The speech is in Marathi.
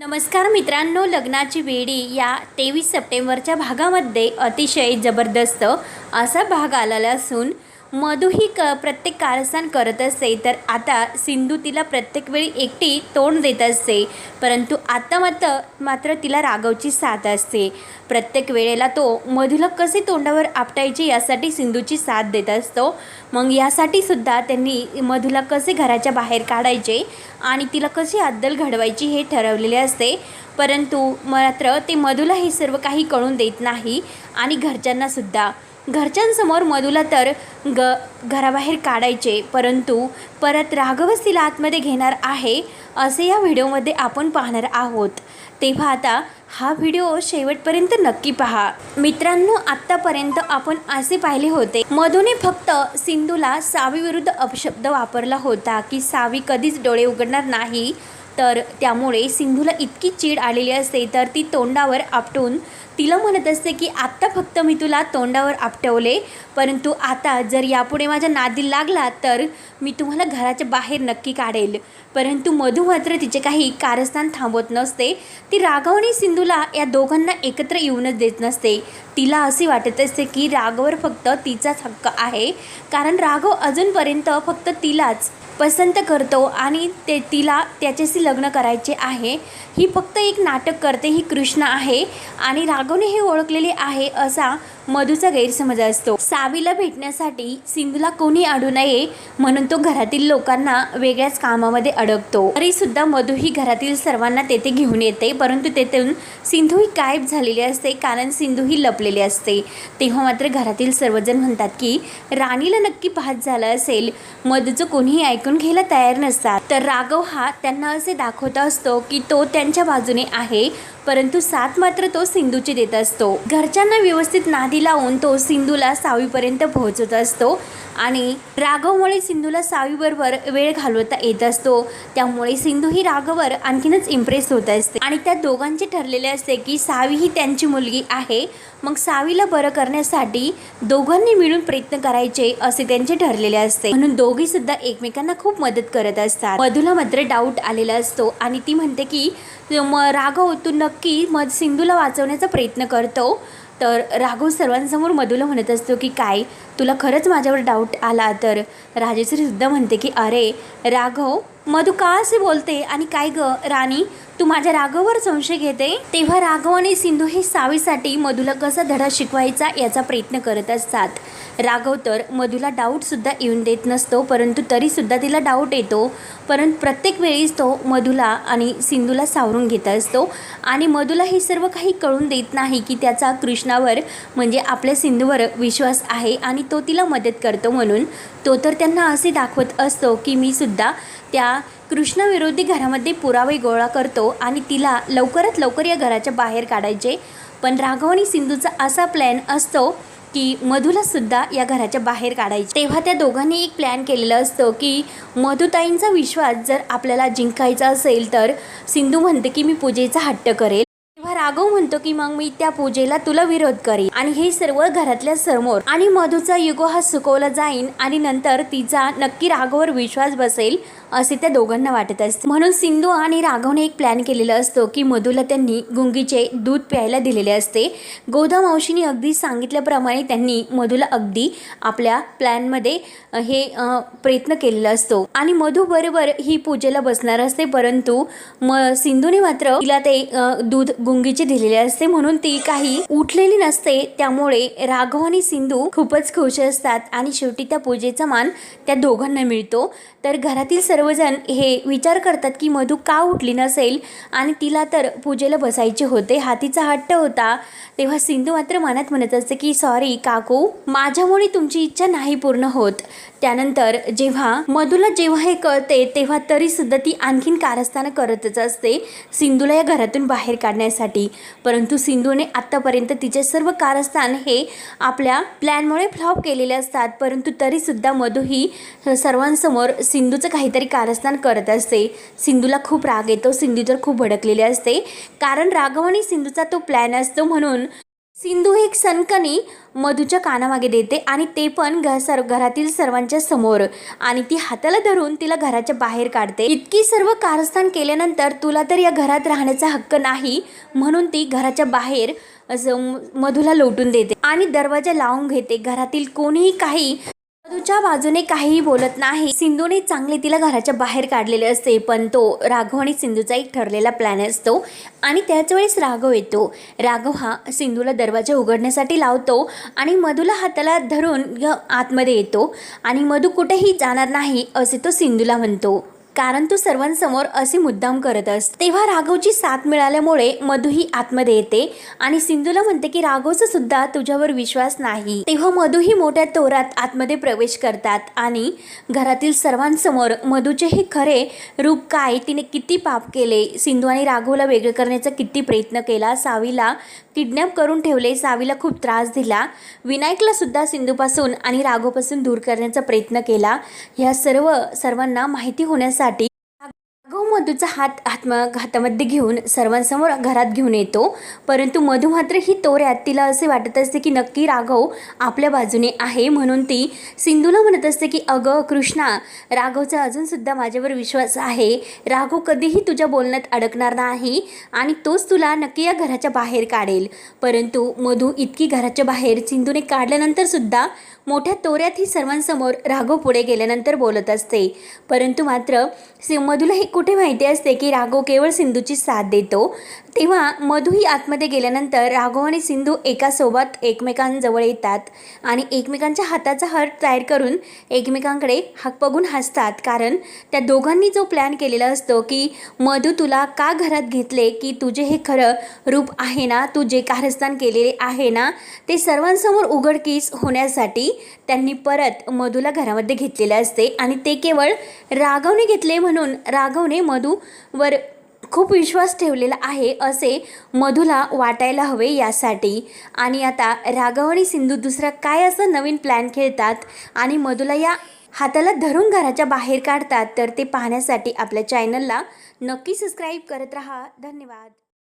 नमस्कार मित्रांनो लग्नाची वेडी या तेवीस सप्टेंबरच्या भागामध्ये अतिशय जबरदस्त असा भाग आलेला असून मधू ही क प्रत्येक कारस्थान करत असते. तर आता सिंधू तिला प्रत्येक वेळी एकटी तोंड देत असते. परंतु आता मात्र मात्र तिला राघवची साथ असते. प्रत्येक वेळेला तो मधूला कसे तोंडावर आपटायचे यासाठी सिंधूची साथ देत असतो. मग यासाठी सुद्धा त्यांनी मधूला कसे घराच्या बाहेर काढायचे आणि तिला कशी अद्दल घडवायची हे ठरवलेले असते. परंतु मात्र ते मधूला हे सर्व काही कळून देत नाही आणि घरच्यांनासुद्धा घरच्यांसमोर मधूला तर ग घराबाहेर काढायचे परंतु परत राघवच तिला आतमध्ये घेणार आहे असे या व्हिडिओमध्ये आपण पाहणार आहोत. तेव्हा आता हा व्हिडिओ शेवटपर्यंत नक्की पहा. मित्रांनो आत्तापर्यंत आपण असे पाहिले होते. मधूने फक्त सिंधूला सावीविरुद्ध अपशब्द वापरला होता की सावी कधीच डोळे उघडणार नाही. तर त्यामुळे सिंधूला इतकी चीड आलेली असते तर ती तोंडावर आपटून तिला म्हणत असते की आत्ता फक्त मी तुला तोंडावर आपटवले परंतु आता जर यापुढे माझ्या नादी लागला तर मी तुम्हाला घराच्या बाहेर नक्की काढेल. परंतु मधू मात्र तिचे काही कारस्थान थांबवत नसते. ती राघव आणि सिंधूला या दोघांना एकत्र येऊनच देत नसते. तिला असे वाटत असते की राघवर फक्त तिचाच हक्क आहे. कारण राघव अजूनपर्यंत फक्त तिलाच पसंत करतो आणि ते तिला त्याच्याशी लग्न करायचे आहे. ही फक्त एक नाटक करते ही कृष्ण आहे. आणि राघवने हे ओळखलेले आहे असा मधूचा गैरसमज असतो. सावीला भेटण्यासाठी सिंधूला कोणी अडू नये म्हणून तो घरातील लोकांना वेगळ्याच कामामध्ये अडकतो. तरी सुद्धा मधू ही घरातील सर्वांना तेथे घेऊन येते परंतु तेथून सिंधू ही गायब झालेली असते कारण सिंधू ही लपलेली असते. तेव्हा मात्र घरातील सर्वजण म्हणतात की राणीला नक्की पाहत झालं असेल मधूचं कोणीही ऐकून घ्यायला तयार नसतात. तर राघव हा त्यांना असे दाखवत असतो की तो त्यांच्या बाजूने आहे परंतु साथ मात्र तो सिंधूची देत असतो. घरच्यांना व्यवस्थित नादी लावून तो सिंधूला सावीपर्यंत पोहोचत असतो आणि राघवमुळे सिंधूला सावीबरोबर वेळ घालवता येत असतो. त्यामुळे सिंधू ही राघवर आणखीनच इम्प्रेस होत असते. आणि त्या दोघांचे ठरलेले असते की सावी ही त्यांची मुलगी आहे. मग सावीला बरं करण्यासाठी दोघांनी मिळून प्रयत्न करायचे असे त्यांचे ठरलेले असते. म्हणून दोघी सुद्धा एकमेकांना खूप मदत करत असतात. मधूला मात्र डाऊट आलेला असतो आणि ती म्हणते की म राघव तू नक्की मध सिंधूला वाचवण्याचा प्रयत्न करतो? तर राघव सर्वांसमोर मधूला म्हणत असतो की काय? तुला खरंच माझ्यावर डाऊट आला? तर राजेश्रीसुद्धा म्हणते की अरे राघव मधू का असे बोलते? आणि काय ग? राणी तू माझ्या राघववर संशय घेते? तेव्हा राघव आणि सिंधू हे सावीसाठी मधूला कसा धडा शिकवायचा याचा प्रयत्न करत असतात. राघव तर मधूला डाऊटसुद्धा येऊन देत नसतो परंतु तरीसुद्धा तिला डाऊट येतो. परंतु प्रत्येक वेळीच तो मधूला आणि सिंधूला सावरून घेत असतो. आणि मधूला हे सर्व काही कळून देत नाही की त्याचा कृष्णावर म्हणजे आपल्या सिंधूवर विश्वास आहे आणि तो तिला मदत करतो म्हणून. तो तर त्यांना असे दाखवत असतो की मी सुद्धा त्या कृष्णाविरोधी घरामध्ये पुरावे गोळा करतो आणि तिला लवकरात लवकर या घराच्या बाहेर काढायचे. पण राघव आणि सिंधूचा असा प्लॅन असतो की मधूला सुद्धा या घराच्या बाहेर काढायचे. तेव्हा त्या दोघांनी एक प्लॅन केलेलं असतं की मधुताईंचा विश्वास जर आपल्याला जिंकायचा असेल तर सिंधू म्हणते की मी पूजेचा हट्ट करेल. तेव्हा राघव म्हणतो की मग मी त्या पूजेला तुला विरोध करेन. आणि हे सर्व घरातल्या समोर आणि मधूचा युगो हा सुकवला जाईन आणि नंतर तिचा नक्की राघवर विश्वास बसेल. असे त्या दोघांना वाटत असते. म्हणून सिंधू आणि राघवने एक प्लॅन केलेला असतो की मधूला त्यांनी गुंगीचे दूध प्यायला दिलेले असते. गोदा मावशीने अगदी सांगितल्याप्रमाणे त्यांनी मधूला अगदी आपल्या प्लॅनमध्ये हे प्रयत्न केलेला असतो. आणि मधू बरोबर ही पूजेला बसणार असते परंतु म सिंधूने मात्र तिला ते दूध गुंगीचे दिलेले असते. म्हणून ती काही उठलेली नसते. त्यामुळे राघव आणि सिंधू खूपच खुश असतात आणि शेवटी त्या पूजेचा मान त्या दोघांना मिळतो. तर घरातील सर्व सर्वजण हे विचार करतात की मधू का उठली नसेल? आणि तिला तर पूजेला बसायचे होते. हातीचा हट्ट होता. तेव्हा सिंधू मात्र मनात म्हणत असते की सॉरी काकू माझ्यामुळे तुमची इच्छा नाही पूर्ण होत. त्यानंतर जेव्हा मधूला जेव्हा हे कळते तेव्हा तरीसुद्धा ती आणखीन कारस्थानं करतच असते सिंधूला या घरातून बाहेर काढण्यासाठी. परंतु सिंधूने आत्तापर्यंत तिचे सर्व कारस्थान हे आपल्या प्लॅनमुळे फ्लॉप केलेले असतात. परंतु तरीसुद्धा मधू ही सर्वांसमोर सिंधूचं काहीतरी कारस्थान करत असते. सिंधूला खूप राग येतो. सिंधू तर खूप भडकलेली असते. कारण राघव आणि सिंधूचा तो प्लॅन असतो म्हणून सिंधू एक सनकणी मधूच्या कानामागे देते आणि ते पण घ सर घरातील सर्वांच्या समोर. आणि ती हाताला धरून तिला घराच्या बाहेर काढते. इतकी सर्व कारस्थान केल्यानंतर तुला तर या घरात राहण्याचा हक्क नाही म्हणून ती घराच्या बाहेर असं मधूला लोटून देते आणि दरवाजा लावून घेते. घरातील कोणीही काही मधूच्या बाजूने काहीही बोलत नाही. सिंधूने चांगले तिला घराच्या बाहेर काढलेले असते पण तो राघव आणि सिंधूचा एक ठरलेला प्लॅन असतो आणि त्याच वेळेस राघव येतो. राघव हा सिंधूला दरवाजा उघडण्यासाठी लावतो आणि मधूला हाताला धरून आतमध्ये येतो आणि मधू कुठेही जाणार नाही असे तो सिंधूला म्हणतो. कारण तू सर्वांसमोर असे मुद्दाम करत अस तेव्हा राघवची साथ मिळाल्यामुळे मधू ही आतमध्ये येते आणि सिंधूला म्हणते की राघवचा सुद्धा तुझ्यावर विश्वास नाही. तेव्हा मधू ही मोठ्या तोरात आतमध्ये प्रवेश करतात आणि घरातील सर्वांसमोर मधूचे हे खरे रूप काय तिने किती पाप केले सिंधू आणि राघवला वेगळं करण्याचा किती प्रयत्न केला सावीला किडनॅप करून ठेवले सावीला खूप त्रास दिला. विनायकला सुद्धा सिंधूपासून आणि राघोपासून दूर करण्याचा प्रयत्न केला. ह्या सर्व सर्वांना माहिती होण्यासाठी तुझा मधूचा हात हातमा हातामध्ये घेऊन सर्वांसमोर घरात घेऊन येतो. परंतु मधू मात्र ही तोऱ्यात तिला असे वाटत असते की नक्की राघव आपल्या बाजूने आहे. म्हणून ती सिंधूला म्हणत असते की अगं कृष्णा राघवचा अजूनसुद्धा माझ्यावर विश्वास आहे. राघव कधीही तुझ्या बोलण्यात अडकणार नाही आणि तोच तुला नक्की या घराच्या बाहेर काढेल. परंतु मधू इतकी घराच्या बाहेर सिंधूने काढल्यानंतर सुद्धा मोठ्या तोऱ्यात ही सर्वांसमोर राघव पुढे गेल्यानंतर बोलत असते. परंतु मात्र मधूला हे कुठे माहिती असते की राघव केवळ सिंधूची साथ देतो? तेव्हा मधू ही आतमध्ये गेल्यानंतर राघव आणि सिंधू एकासोबत एकमेकांजवळ येतात आणि एकमेकांच्या हाताचा हर्ट तयार करून एकमेकांकडे हाक बघून हसतात. कारण त्या दोघांनी जो प्लॅन केलेला असतो की मधू तुला का घरात घेतले की तुझे हे खरं रूप आहे ना? तू जे कारस्थान केलेले आहे ना? ते सर्वांसमोर उघडकीस होण्यासाठी त्यांनी परत मधूला घरामध्ये घेतलेले असते. आणि ते केवळ राघवने घेतले म्हणून राघवने मधूवर खूप विश्वास ठेवलेला आहे असे मधूला वाटायला हवे यासाठी. आणि आता राघव आणि सिंधू दुसरा काय असं नवीन प्लॅन खेळतात आणि मधूला या हाताला धरून घराच्या बाहेर काढतात तर ते पाहण्यासाठी आपल्या चॅनलला नक्की सबस्क्राईब करत राहा. धन्यवाद.